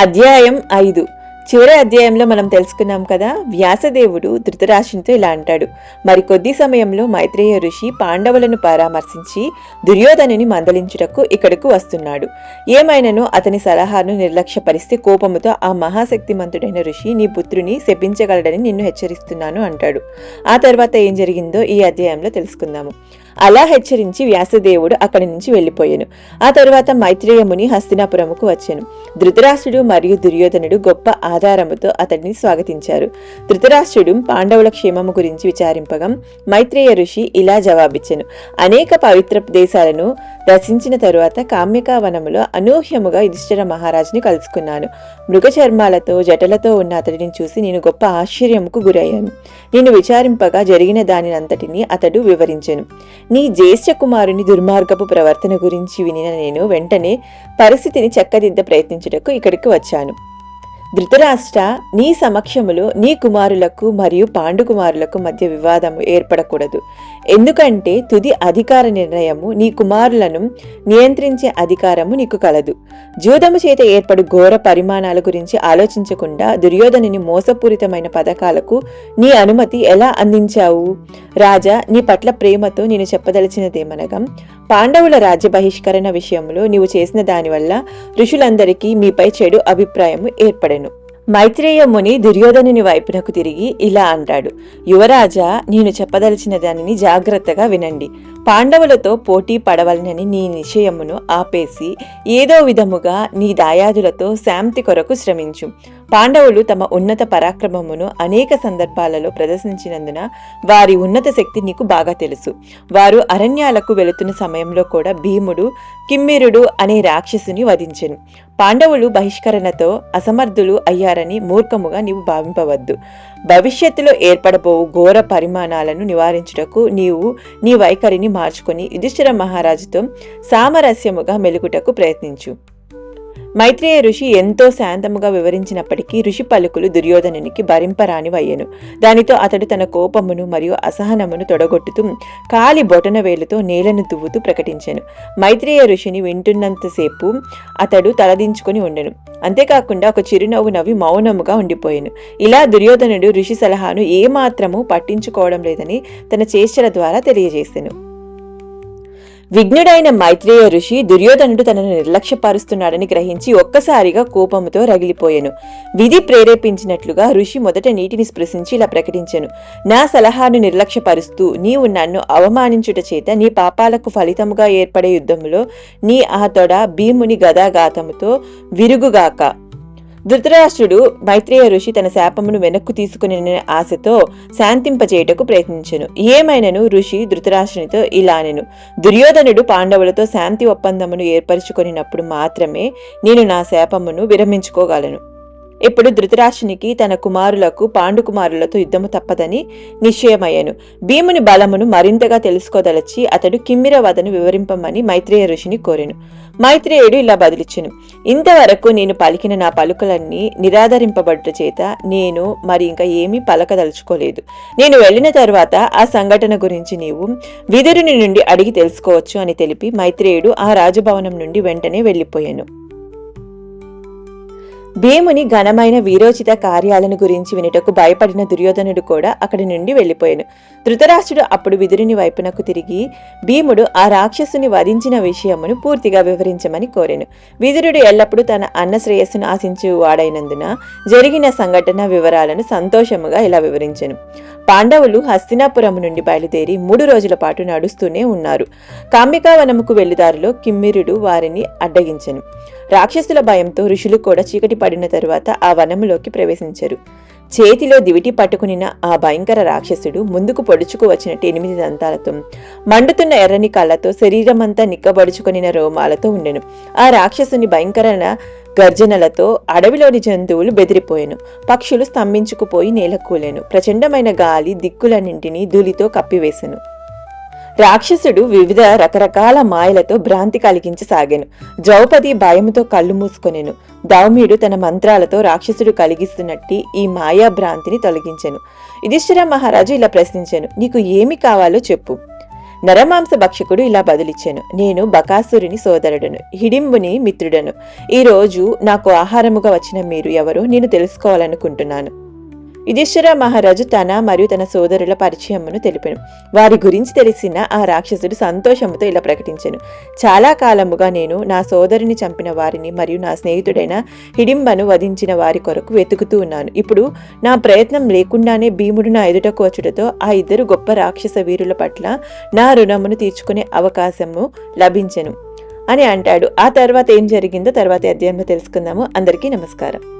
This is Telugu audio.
అధ్యాయం ఐదు. చివరి అధ్యాయంలో మనం తెలుసుకున్నాం కదా వ్యాసదేవుడు ధృతరాష్ట్రునితో ఇలా అంటాడు మరి కొద్ది సమయంలో మైత్రేయ ఋషి పాండవులను పరామర్శించి దుర్యోధనుని మందలించుటకు ఇక్కడకు వస్తున్నాడు. ఏమైనను అతని సలహాను నిర్లక్ష్యపరిస్తే కోపముతో ఆ మహాశక్తిమంతుడైన ఋషి నీ పుత్రుని శపించగలడని నిన్ను హెచ్చరిస్తున్నాను అంటాడు. ఆ తర్వాత ఏం జరిగిందో ఈ అధ్యాయంలో తెలుసుకుందాము. అలా హెచ్చరించి వ్యాసదేవుడు అక్కడి నుంచి వెళ్ళిపోయాను. ఆ తరువాత మైత్రేయ ముని హస్తినాపురముకు వచ్చాను. ధృతరాష్ట్రుడు మరియు దుర్యోధనుడు గొప్ప ఆధారముతో అతడిని స్వాగతించారు. ధృతరాష్ట్రుడు పాండవుల క్షేమము గురించి విచారింపగా మైత్రేయ ఋషి ఇలా జవాబిచ్చెను. అనేక పవిత్ర దేశాలను దర్శించిన తరువాత కామ్యకా వనములో అనూహ్యముగా యుధిష్ఠిర మహారాజుని కలుసుకున్నాను. మృగ చర్మాలతో జటలతో ఉన్న అతడిని చూసి నేను గొప్ప ఆశ్చర్యముకు గురయ్యాను. నేను విచారింపగా జరిగిన దానినంతటినీ అతడు వివరించెను. నీ జ్యేష్ఠ కుమారుని దుర్మార్గపు ప్రవర్తన గురించి వినిన నేను వెంటనే పరిస్థితిని చక్కదిద్ద ప్రయత్నించుటకు ఇక్కడికి వచ్చాను. ధృతరాష్ట్ర నీ సమక్షములో నీ కుమారులకు మరియు పాండు కుమారులకు మధ్య వివాదము ఏర్పడకూడదు. ఎందుకంటే తుది అధికార నిర్ణయము నీ కుమారులను నియంత్రించే అధికారము నీకు కలదు. జూదము చేత ఏర్పడు ఘోర పరిమాణాల గురించి ఆలోచించకుండా దుర్యోధనుని మోసపూరితమైన పథకాలకు నీ అనుమతి ఎలా అందించావు? రాజా నీ పట్ల ప్రేమతో నేను చెప్పదలిచినదేమనగా పాండవుల రాజ్య బహిష్కరణ విషయంలో నీవు చేసిన దానివల్ల ఋషులందరికీ మీపై చెడు అభిప్రాయము ఏర్పడెను. మైత్రేయ ముని దుర్యోధనుని వైపునకు తిరిగి ఇలా అంటాడు. యువరాజా నేను చెప్పదలిచిన దానిని జాగ్రత్తగా వినండి. పాండవులతో పోటీ పడవలనని నీ నిశ్చయమును ఆపేసి ఏదో విధముగా నీ దాయాదులతో శాంతి కొరకు శ్రమించు. పాండవులు తమ ఉన్నత పరాక్రమమును అనేక సందర్భాలలో ప్రదర్శించినందున వారి ఉన్నత శక్తి నీకు బాగా తెలుసు. వారు అరణ్యాలకు వెళుతున్న సమయంలో కూడా భీముడు కిమ్మిరుడు అనే రాక్షసుని వధించెను. పాండవులు బహిష్కరణతో అసమర్థులు అయ్యారని మూర్ఖముగా నీవు భావింపవద్దు. భవిష్యత్తులో ఏర్పడబోవు ఘోర పరిమాణాలను నివారించుటకు నీవు నీ వైఖరిని మార్చుకుని యుధిష్ఠిర మహారాజుతో సామరస్యముగా మెలుగుటకు ప్రయత్నించు. మైత్రేయ ఋషి ఎంతో శాంతముగా వివరించినప్పటికీ ఋషి పలుకులు దుర్యోధనునికి భరింపరానివయ్యను. దానితో అతడు తన కోపమును మరియు అసహనమును తొడగొట్టుతూ కాలి బొటన వేలుతో నేలను దువ్వుతూ ప్రకటించాను. మైత్రేయ ఋషిని వింటున్నంతసేపు అతడు తలదించుకొని ఉండెను. అంతేకాకుండా ఒక చిరునవ్వు నవ్వి మౌనముగా ఉండిపోయాను. ఇలా దుర్యోధనుడు ఋషి సలహాను ఏమాత్రము పట్టించుకోవడం లేదని తన చేష్టల ద్వారా తెలియజేశాను విఘ్నుడైన మైత్రేయ ఋషి దుర్యోధనుడు తనను నిర్లక్ష్యపరుస్తున్నాడని గ్రహించి ఒక్కసారిగా కోపముతో రగిలిపోయెను. విధి ప్రేరేపించినట్లుగా ఋషి మొదట నీటిని స్పృశించి ఇలా ప్రకటించాను. నా సలహాను నిర్లక్ష్యపరుస్తూ నీవు నన్ను అవమానించుట చేత నీ పాపాలకు ఫలితముగా ఏర్పడే యుద్ధములో నీ ఆ తొడ భీముని గదాఘాతముతో విరుగుగాక. ధృతరాష్ట్రుడు మైత్రేయ ఋషి తన శాపమును వెనక్కు తీసుకుని ఆశతో శాంతింపచేయుటకు ప్రయత్నించెను. ఏమైనను? ఋషి ధృతరాష్ట్రునితో ఇలానెను దుర్యోధనుడు పాండవులతో శాంతి ఒప్పందమును ఏర్పరచుకొనినప్పుడు మాత్రమే నేను నా శాపమును విరమించుకోగలను. ఇప్పుడు ధృతరాష్ట్రునికి తన కుమారులకు పాండు కుమారులతో యుద్ధము తప్పదని నిశ్చయమయ్యాను. భీముని బలమును మరింతగా తెలుసుకోదలచి అతడు కిమ్మిర వదను వివరింపమని మైత్రేయ ఋషిని కోరాను. మైత్రేయుడు ఇలా బదిలిచ్చెను ఇంతవరకు నేను పలికిన నా పలుకులన్నీ నిరాధరింపబడ్డ చేత నేను మరి ఇంకా ఏమీ పలకదలుచుకోలేదు. నేను వెళ్ళిన తర్వాత ఆ సంఘటన గురించి నీవు విదురుని నుండి అడిగి తెలుసుకోవచ్చు అని తెలిపి మైత్రేయుడు ఆ రాజభవనం నుండి వెంటనే వెళ్ళిపోయాను. భీముని ఘనమైన వీరోచిత కార్యాలను గురించి వినుటకు భయపడిన దుర్యోధనుడు కూడా అక్కడి నుండి వెళ్ళిపోయాను. ధృతరాష్ట్రుడు అప్పుడు విదురుని వైపునకు తిరిగి భీముడు ఆ రాక్షసుని వధించిన విషయమును పూర్తిగా వివరించమని కోరాను. విదురుడు ఎల్లప్పుడూ తన అన్న శ్రేయస్సును ఆశించు వాడైనందున జరిగిన సంఘటన వివరాలను సంతోషముగా ఇలా వివరించెను. పాండవులు హస్తినాపురము నుండి బయలుదేరి మూడు రోజుల పాటు నడుస్తూనే ఉన్నారు. కామికావనముకు వెళ్ళిదారిలో కిమ్మిరుడు వారిని అడ్డగించెను. రాక్షసుల భయంతో ఋషులు కూడా చీకటి పడిన తరువాత ఆ వనములోకి ప్రవేశించరు. చేతిలో దివిటి పట్టుకునిన ఆ భయంకర రాక్షసుడు ముందుకు పొడుచుకు వచ్చినట్టు ఎనిమిది దంతాలతో మండుతున్న ఎర్రని కళ్ళతో శరీరమంతా నిక్కబడుచుకొనిన రోమాలతో ఉండెను. ఆ రాక్షసుని భయంకర గర్జనలతో అడవిలోని జంతువులు బెదిరిపోయాను. పక్షులు స్తంభించుకుపోయి నేలకూలేను ప్రచండమైన గాలి దిక్కులన్నింటినీ ధూళితో కప్పివేశాను రాక్షసుడు వివిధ రకరకాల మాయలతో భ్రాంతి కలిగించసాగాను. ద్రౌపది భయముతో కళ్ళు మూసుకొనెను. దౌమ్యుడు తన మంత్రాలతో రాక్షసుడు కలిగిస్తున్నట్టి ఈ మాయా భ్రాంతిని తొలగించెను. యుధిష్ఠిర మహారాజు ఇలా ప్రశ్నించాను. నీకు ఏమి కావాలో చెప్పు. నరమాంస భక్షకుడు ఇలా బదులిచ్చాను. నేను బకాసురుని సోదరుడను. హిడింబుని మిత్రుడను. ఈ రోజు నాకు ఆహారముగా వచ్చిన మీరు ఎవరో నేను తెలుసుకోవాలనుకుంటున్నాను. యుధిష్ఠిర మహారాజు తన మరియు తన సోదరుల పరిచయమును తెలిపాను. వారి గురించి తెలిసిన ఆ రాక్షసుడు సంతోషంతో ఇలా ప్రకటించాను. చాలా కాలముగా నేను నా సోదరిని చంపిన వారిని మరియు నా స్నేహితుడైన హిడింబను వధించిన వారి కొరకు వెతుకుతూ ఉన్నాను. ఇప్పుడు నా ప్రయత్నం లేకుండానే భీముడు నా ఎదుటకు వచ్చుటతో ఆ ఇద్దరు గొప్ప రాక్షస వీరుల పట్ల నా రుణమును తీర్చుకునే అవకాశము లభించెను అని అంటాడు. ఆ తర్వాత ఏం జరిగిందో తర్వాత అధ్యాయంలో తెలుసుకుందాము. అందరికీ నమస్కారం.